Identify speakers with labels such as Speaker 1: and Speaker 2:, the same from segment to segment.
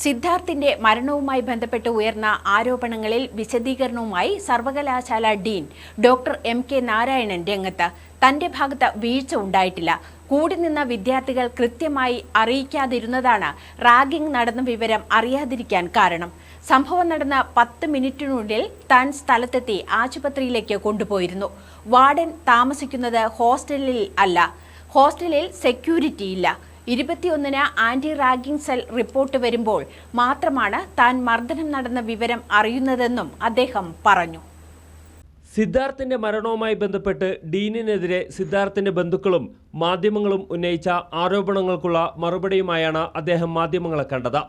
Speaker 1: സിദ്ധാർത്ഥിന്റെ മരണവുമായി ബന്ധപ്പെട്ട് ഉയർന്ന ആരോപണങ്ങളിൽ വിശദീകരണവുമായി സർവകലാശാല dean doctor M K Narayanan രംഗത്ത്. തന്റെ ഭാഗത്ത് വീഴ്ച ഉണ്ടായിട്ടില്ല. കൂടി നിന്ന വിദ്യാർത്ഥികൾ കൃത്യമായി അറിയിക്കാതിരുന്നതാണ് റാഗിംഗ് നടന്ന വിവരം അറിയാതിരിക്കാൻ കാരണം. സംഭവം നടന്ന പത്ത് മിനിറ്റിനുള്ളിൽ താൻ സ്ഥലത്തെത്തി ആശുപത്രിയിലേക്ക് കൊണ്ടുപോയിരുന്നു. വാർഡൻ താമസിക്കുന്നത് ഹോസ്റ്റലിൽ അല്ല. ഹോസ്റ്റലിൽ സെക്യൂരിറ്റി ഇല്ല ഇരുപത്തിയൊന്നിന് ആന്റി റാഗിംഗ് സെൽ റിപ്പോർട്ട് വരുമ്പോൾ മാത്രമാണ് താൻ മർദ്ദനം നടന്ന വിവരം അറിയുന്നതെന്നും അദ്ദേഹം പറഞ്ഞു.
Speaker 2: സിദ്ധാർത്ഥിന്റെ മരണവുമായി ബന്ധപ്പെട്ട് ഡീനിനെതിരെ സിദ്ധാർത്ഥിന്റെ ബന്ധുക്കളും മാധ്യമങ്ങളും ഉന്നയിച്ച ആരോപണങ്ങൾക്കുള്ള മറുപടിയുമായാണ് അദ്ദേഹം മാധ്യമങ്ങളെ കണ്ടത്.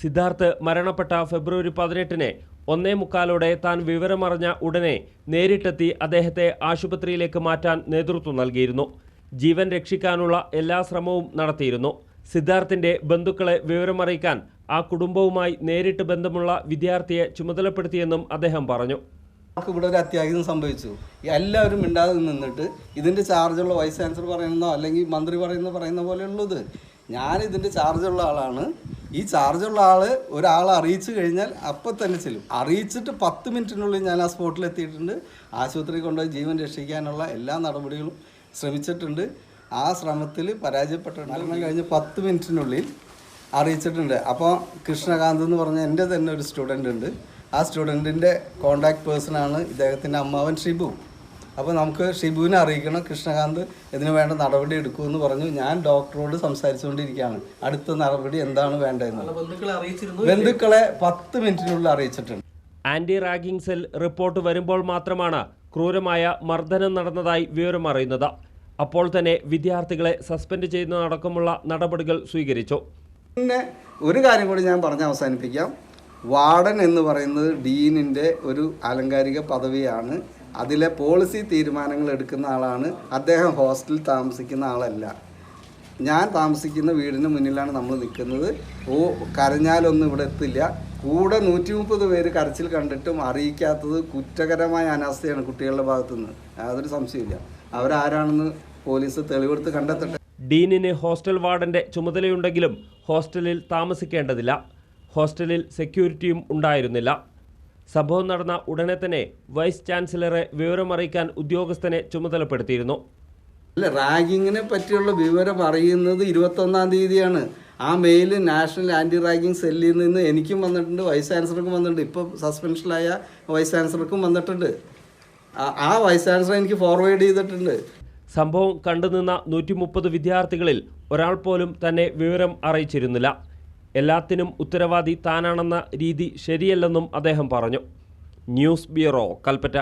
Speaker 2: സിദ്ധാർത്ഥ് മരണപ്പെട്ട ഫെബ്രുവരി പതിനെട്ടിന് ഒന്നേ മുക്കാലോടെ താൻ വിവരമറിഞ്ഞ ഉടനെ നേരിട്ടെത്തി അദ്ദേഹത്തെ ആശുപത്രിയിലേക്ക് മാറ്റാൻ നേതൃത്വം നൽകിയിരുന്നു. ജീവൻ രക്ഷിക്കാനുള്ള എല്ലാ ശ്രമവും നടത്തിയിരുന്നു. സിദ്ധാർത്ഥിന്റെ ബന്ധുക്കളെ വിവരമറിയിക്കാൻ ആ കുടുംബവുമായി നേരിട്ട് ബന്ധമുള്ള വിദ്യാർത്ഥിയെ ചുമതലപ്പെടുത്തിയെന്നും അദ്ദേഹം പറഞ്ഞു.
Speaker 3: നമുക്ക് ഇവിടെ ഒരു അത്യാഹിതം സംഭവിച്ചു. എല്ലാവരും മിണ്ടാതെ നിന്നിട്ട് ഇതിന്റെ ചാർജുള്ള വൈസ് ചാൻസലർ പറയുന്നതോ അല്ലെങ്കിൽ മന്ത്രി പറയുന്ന പറയുന്ന പോലെയുള്ളത്. ഞാൻ ഇതിന്റെ ചാർജുള്ള ആളാണ്. ഈ ചാർജുള്ള ആൾ ഒരാളെ അറിയിച്ചു കഴിഞ്ഞാൽ അപ്പം തന്നെ ചെല്ലും. അറിയിച്ചിട്ട് പത്ത് മിനിറ്റിനുള്ളിൽ ഞാൻ ആ സ്പോട്ടിൽ എത്തിയിട്ടുണ്ട്. ആശുപത്രി കൊണ്ടുപോയി ജീവൻ രക്ഷിക്കാനുള്ള എല്ലാ നടപടികളും ശ്രമിച്ചിട്ടുണ്ട്. ആ ശ്രമത്തിൽ പരാജയപ്പെട്ടിട്ടുണ്ട് മരണം കഴിഞ്ഞ് പത്ത് മിനിറ്റിനുള്ളിൽ അറിയിച്ചിട്ടുണ്ട്. അപ്പോൾ കൃഷ്ണകാന്ത് എന്ന് പറഞ്ഞ എന്റെ തന്നെ ഒരു സ്റ്റുഡന്റ് ഉണ്ട്. ആ സ്റ്റുഡന്റിന്റെ കോണ്ടാക്ട് പേഴ്സണാണ് ഇദ്ദേഹത്തിന്റെ അമ്മാവൻ ഷിബു. അപ്പോൾ നമുക്ക് ഷിബുവിനെ അറിയിക്കണം. കൃഷ്ണകാന്ത് ഇതിന് വേണ്ട നടപടി എടുക്കുമെന്ന് പറഞ്ഞു. ഞാൻ ഡോക്ടറോട് സംസാരിച്ചുകൊണ്ടിരിക്കുകയാണ്. അടുത്ത നടപടി എന്താണ് വേണ്ടതെന്ന്. ബന്ധുക്കളെ പത്ത് മിനിറ്റിനുള്ളിൽ അറിയിച്ചിട്ടുണ്ട്.
Speaker 2: ആന്റി റാഗിങ് സെൽ റിപ്പോർട്ട് വരുമ്പോൾ മാത്രമാണ് ക്രൂരമായ മർദ്ദനം നടന്നതായി വിവരം അറിയുന്നത്. അപ്പോൾ തന്നെ വിദ്യാർത്ഥികളെ സസ്പെൻഡ് ചെയ്യുന്നതടക്കമുള്ള നടപടികൾ സ്വീകരിച്ചു.
Speaker 3: പിന്നെ ഒരു കാര്യം കൂടി ഞാൻ പറഞ്ഞ് അവസാനിപ്പിക്കാം. വാർഡൻ എന്ന് പറയുന്നത് ഡീനിന്റെ ഒരു ആലങ്കാരിക പദവിയാണ്. അതിലെ പോളിസി തീരുമാനങ്ങൾ എടുക്കുന്ന ആളാണ്. അദ്ദേഹം ഹോസ്റ്റലിൽ താമസിക്കുന്ന ആളല്ല. ഞാൻ താമസിക്കുന്ന വീടിന് മുന്നിലാണ് നമ്മൾ നിൽക്കുന്നത്. ഓ കരഞ്ഞാലൊന്നും ഇവിടെ എത്തില്ല. കൂടെ നൂറ്റി മുപ്പത് പേര് കരച്ചിൽ കണ്ടിട്ടും അറിയിക്കാത്തത് കുറ്റകരമായ അനാസ്ഥയാണ് കുട്ടികളുടെ ഭാഗത്തുനിന്ന്. യാതൊരു സംശയമില്ല അവരാരാണെന്ന് പോലീസ് തെളിവെടുത്ത് കണ്ടെത്തട്ടെ.
Speaker 2: ഡീനിന് ഹോസ്റ്റൽ വാർഡന്റെ ചുമതലയുണ്ടെങ്കിലും ഹോസ്റ്റലിൽ താമസിക്കേണ്ടതില്ല. ഹോസ്റ്റലിൽ സെക്യൂരിറ്റിയും ഉണ്ടായിരുന്നില്ല. സംഭവം നടന്ന ഉടനെ തന്നെ വൈസ് ചാൻസലറെ വിവരമറിയിക്കാൻ ഉദ്യോഗസ്ഥനെ ചുമതലപ്പെടുത്തിയിരുന്നു.
Speaker 3: അല്ല റാഗിങ്ങിനെ പറ്റിയുള്ള വിവരം അറിയുന്നത് ഇരുപത്തൊന്നാം തീയതിയാണ്. ആ മെയിൽ നാഷണൽ ആന്റി റാഗിങ് സെല്ലിൽ നിന്ന് എനിക്കും വന്നിട്ടുണ്ട് വൈസ് ചാൻസലർക്കും വന്നിട്ടുണ്ട്. ഇപ്പോൾ സസ്പെൻഷനിലായ വൈസ് ചാൻസലർക്കും വന്നിട്ടുണ്ട്. ആ വൈസ് ചാൻസലർ എനിക്ക് ഫോർവേഡ് ചെയ്തിട്ടുണ്ട്.
Speaker 2: സംഭവം കണ്ടുനിന്ന നൂറ്റി മുപ്പത് വിദ്യാർത്ഥികളിൽ ഒരാൾ പോലും തന്നെ വിവരം അറിയിച്ചിരുന്നില്ല. എല്ലാത്തിനും ഉത്തരവാദി താനാണെന്ന രീതി ശരിയല്ലെന്നും അദ്ദേഹം പറഞ്ഞു. News bureau Kalpetta.